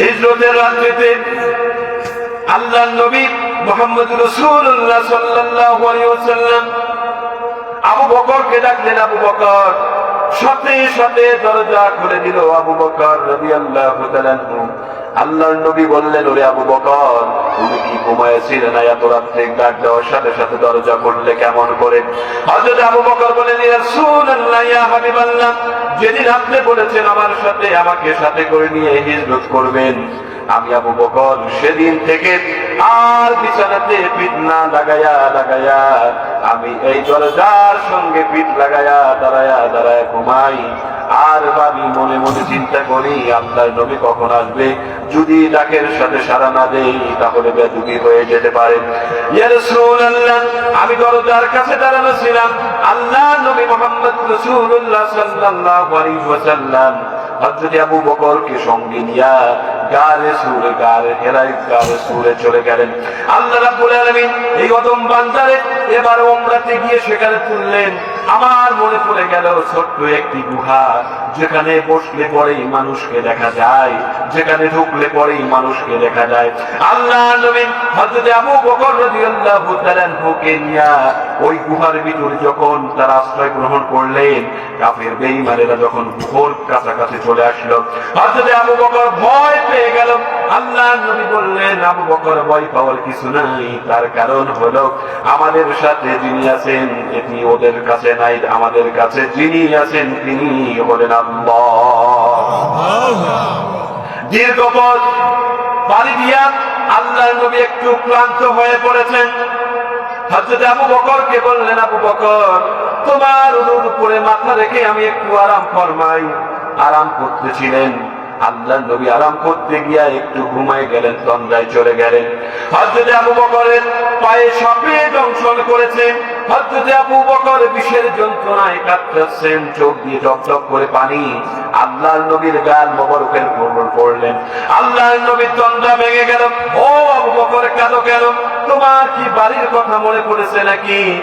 হিজরতের রাত্রিতে আল্লাহ নবী মোহাম্মদ রসুল্লাহ ওয়াসাল্লাম আবু বকরকে ডাকলেন, আবু বকর। সাথে সাথে দরজা খুলে দিল আবু বকর তাআলা আনহু। আল্লাহর নবী বললেন, ওরে আবু বকর, তুমি কি ঘুমায়েছিলে না এত রাত্রে? ডাক দেওয়ার সাথে সাথে দরজা করলে কেমন করে? হযরত আবু বকর বলেন রাসূলুল্লাহ, ইয়া হাবিবাল্লাহ যেদিন আপনি বলেছেন আমার সাথে, আমাকে সাথে করে নিয়ে হিজরত করবেন, আমি আবু বকর সেদিন থেকে আর বিছানাতে পিঠ না লাগাইয়া লাগাইয়া আমি এই দরজার সঙ্গে পিঠ লাগাইয়া দাঁড়ায়া দাঁড়ায় ঘুমাই। আর আমি মনে মনে চিন্তা করি আপনার নবী কখন আসবে? যদি ডাকের সাথে সারা না দেই, তাহলে বেদুকি হয়ে যেতে পারে। আমি দরজার কাছে দাঁড়ানো ছিলাম আল্লাহ নবী মোহাম্মদ হযরত আবু বকরকে সঙ্গে নিয়া গারে সুরে গারে হেরাই গারে সুরে চলে গেলেন। আল্লাহ রাব্বুল আলামিন এই বান্দারে এবার ওমরাতে গিয়ে সেখানে তুললেন। আমার মনে পড়ে গেল ছোট্ট একটি গুহা, যেখানে বসলে পরেই মানুষকে দেখা যায়, যেখানে ঢুকলে পরেই মানুষকে দেখা যায়। আল্লাহ নবী হযরত আবু বকর রাদিয়াল্লাহু তাআলা হুকে নিয়া ওই গুহার ভিতরে যখন তারা আশ্রয় গ্রহণ করলেন, কাফের বেঈমানেরা যখন ঘোর কাছাকাছি চলে আসলো, হযরত আবু বকর ভয় পেয়ে গেল। আল্লাহ নবী বললেন, আবু বকর ভয় পাওয়ার কিছু নাই। তার কারণ হলো আমাদের সাথে যিনি আছেন, এটি ওদের কাছে নাই, আমাদের কাছে যিনি আছেন, তিনি হলেন আল্লাহ। দীর্ঘ পথ পাড়ি দিয়া আল্লাহ নবী একটু ক্লান্ত হয়ে পড়েছেন। হযরত আবু বকরকে বললেন, আবু বকর, তোমার উপরে মাথা রেখে আমি একটু আরাম ফরমাই। আরাম করতেছিলেন। আল্লাহ নবী আরাম করতে গিয়া একটু ঘুমায় গেলেন তন্দ্রায় চলে গেলেন। হযরত আবু বকরের পায়ে সাপে দংশন করেছে। হযরত আবু বকর বিষের যন্ত্রণায় কাঁদতেছেন চোখ দিয়ে টপ করে পানি। আল্লাহর নবীর গাল মোবারকের উপর পড়লেন। আল্লাহর নবীর তন্দ্রা ভেঙে গেল। ও আবু বকর, কাঁদো কেন? তোমার কি বাড়ির কথা মনে পড়েছে নাকি?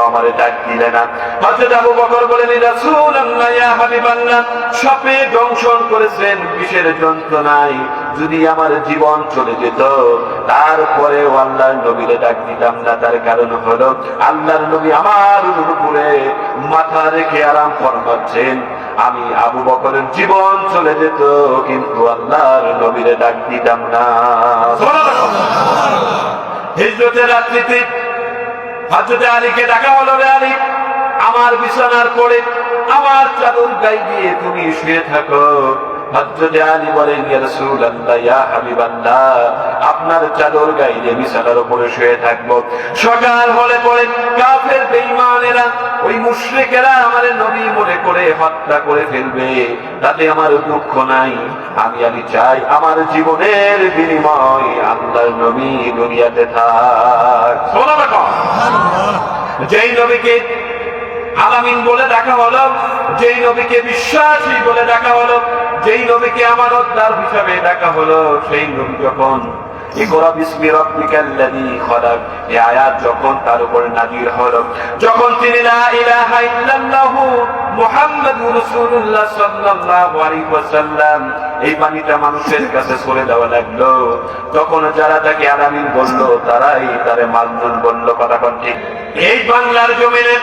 আমারে ডাক দিলে না। হযরত আবু বকর বলেন রাসূলুল্লাহ ইয়া হাবিবাল্লাহ সাপে দংশন করেছেন বিষের যন্ত্রণায়। যদি আমার জীবন চলে যেত তারপরে আল্লাহর নবীরে ডাক দিতাম না। তার কারণ হলো আল্লাহর নবী আমার উপরে মাথা রেখে আরাম ফরমাচ্ছেন। আমি আবু বকরের জীবন চলে যেত কিন্তু আল্লাহর নবীরে ডাক দিতাম না। হিজরতের রাত্রিতে হজরতে আলীকে ডাকা হলো রে আলী। আমার বিছানার পরে আমার চাদর গাই দিয়ে তুমি শুয়ে থাকো। হজরতে আলী বলেন ইয়া রাসূলুল্লাহ, ইয়া হাবিবাল্লাহ, আপনার চাদর গাইলে বিছানার উপরে শুয়ে থাকব। সকাল হলে পরে কাফের বেঈমানেরা ওই মুশরিকেরা আমার নবী মনে করে হত্যা করে ফেলবে। তাতে আমার দুঃখ নাই। আমি আমি চাই আমার জীবনের বিনিময় আল্লাহর নবী দুনিয়াতে থাক। যেই নবীকে আলামিন বলে ডাকা হলো, যেই নবীকে বিশ্বাসী বলে ডাকা হলো, যেই নবীকে আমানতদার হিসাবে ডাকা হলো, সেই নবী যখন ইকরা বিসমি রাব্বিকাল্লাযী খলাক। এই আয়াত যখন তার উপর নাযিল হলো, যখন তিনি লা ইলাহা ইল্লাল্লাহু মুহাম্মাদুর রাসূলুল্লাহ সাল্লাল্লাহু আলাইহি ওয়াসাল্লাম, এই বাণীটা মানুষের কাছে ছড়ে দেওয়া লাগল। তখন যারা তাকে আলামিন বলল, তারাই তারে মালমুন বলল কথা ঠিক। এই বাংলার জমিনে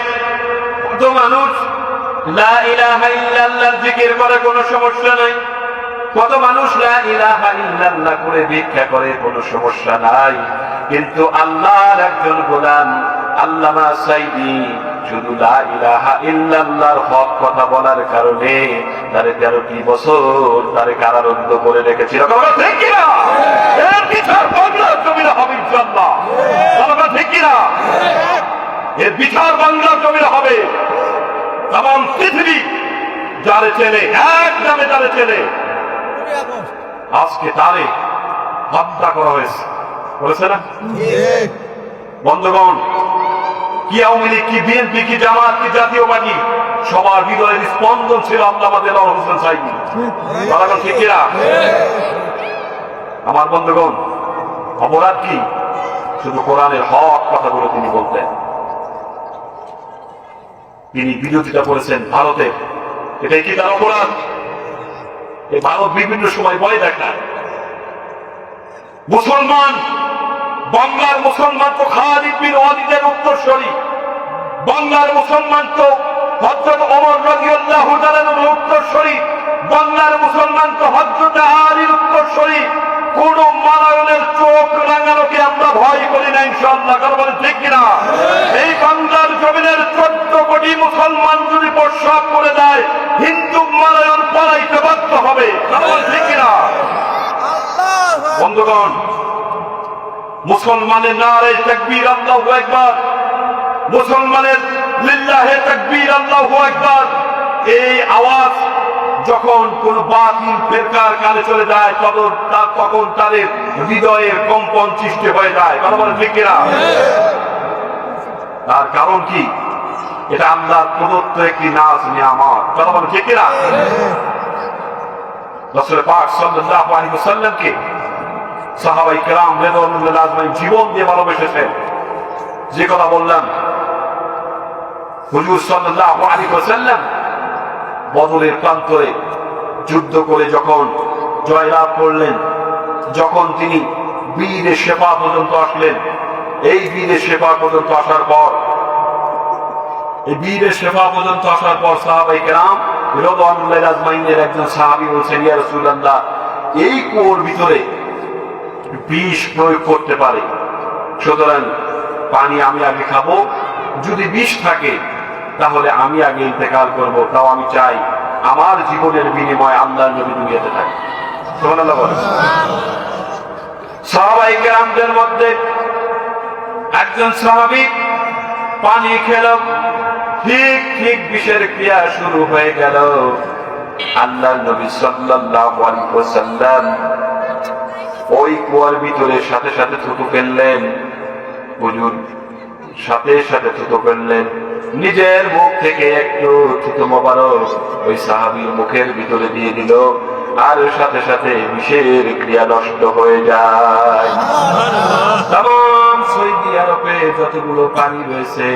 কত মানুষ লা ইলাহা ইল্লাল্লাহর জিকির করে কোনো সমস্যা নাই। কত মানুষ করে ভিক্ষা করে, কোনো সমস্যা নাই। কিন্তু আল্লাহর একজন গোলাম, আল্লামা সাইদি, শুধু ইল্লাল্লাহর হক কথা বলার কারণে তারে তেরোটি বছর তারে কারারুদ্ধ করে রেখেছিল এর বিচার বাংলার জমিনে হবে তাম পৃথিবী যারে চেনে এক নামে যারে চেনে। আজকে তারে হত্যা করা হয়েছে। বলেছে না? বন্ধুগণ কি আওয়ামী লীগ কি বিএনপি কি জামাত কি জাতীয় পার্টি সবার হৃদয়ের স্পন্দন ছিল আল্লাহ হোসেন ঠিক। আমার বন্ধুগণ অপরাধ কি? শুধু কোরআনের হক কথাগুলো তিনি বলতেন। তিনি বিরোধিতা করেছেন ভারতে। এটাই কি তার অপরাধ? এই ভারত বিভিন্ন সময় ভয় দেখায়। মুসলমান, বাংলার মুসলমান তো খালিদ বিন ওয়ালিদের বাংলার মুসলমান তো হজরত অমর উত্তরসূরি। বাংলার মুসলমান তো হজরত আলীর কোন মালায়নের চোখ রাঙানোকে আমরা ভয় করি না ইনশাআল্লাহ। কারণ ঠিক কিনা? এই বাংলার জমিনের চোদ্দ কোটি মুসলমান প্রস্রাব করে দেয়, হিন্দু মালায়ন পালাইতে বাধ্য হবে। বন্ধুগণ, মুসলমানের নারে তাকবীর আল্লাহু আকবার, মুসলমানের লিল্লাহে তাকবীর আল্লাহু আকবার। এই আওয়াজ যখন কোন বাতিল ফেরকার কানে চলে যায়, তখন তা- তখন তাদের হৃদয়ের কম্পন সৃষ্টি হয়ে যায়। বলে ঠিক কিনা? তার কারণ কি? এটা আল্লাহর প্রদত্ত একটি নাচ নিয়ামত কথা ভালোবেসেছেন। যে কথা বললাম, হুজুর প্রান্তরে যুদ্ধ করে যখন জয়লাভ করলেন, যখন তিনি বীরের সেবা পর্যন্ত আসলেন, এই বীরের সেবা পর্যন্ত আসার পর বীরের সেবা পর্যন্ত আসার পর সাহাবাই কেরাম একজন সাহাবি বলছেন, ইয়া এই কুয়োর ভিতরে বিষ প্রয়োগ করতে পারে। সুতরাং পানি আমি আগে খাব, যদি বিষ থাকে, তাহলে আমি আগে ইন্তেকাল করব। তাও আমি চাই আমার জীবনের বিনিময়ে আল্লাহ নবী দুনিয়াতে থাকে। সাহাবাই কেরামদের মধ্যে একজন সাহাবি পানি খেল ঠিক ঠিক বিষের ক্রিয়া শুরু হয়ে গেল। আল্লাহ নবী সাল্লাল্লাহু আলাইহি ওয়াসাল্লাম ওই কুয়ার ভিতরে সাথে সাথে থুতু ফেললেন। হুজুর সাথে সাথে থুতু ফেললেন। নিজের মুখ থেকে একটু থুতু মোবারক ওই সাহাবীর মুখের ভিতরে দিয়ে দিল আর সাথে সাথে বিষের ক্রিয়া নষ্ট হয়ে যায়। তাম সৌদি আরবে যতগুলো পানি রয়েছে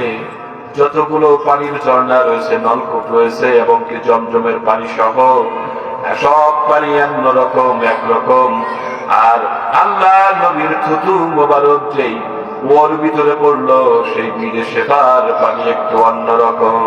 যতগুলো পানির ঝর্ণা রয়েছে, নলকূপ রয়েছে এবং কি জমজমের পানি সহ সব পানি অন্যরকম একরকম আর আল্লাহ নবীর থুতু মোবারক যেই ওর ভিতরে পড়ল, সেই বিদেশে তার পানি একটু অন্যরকম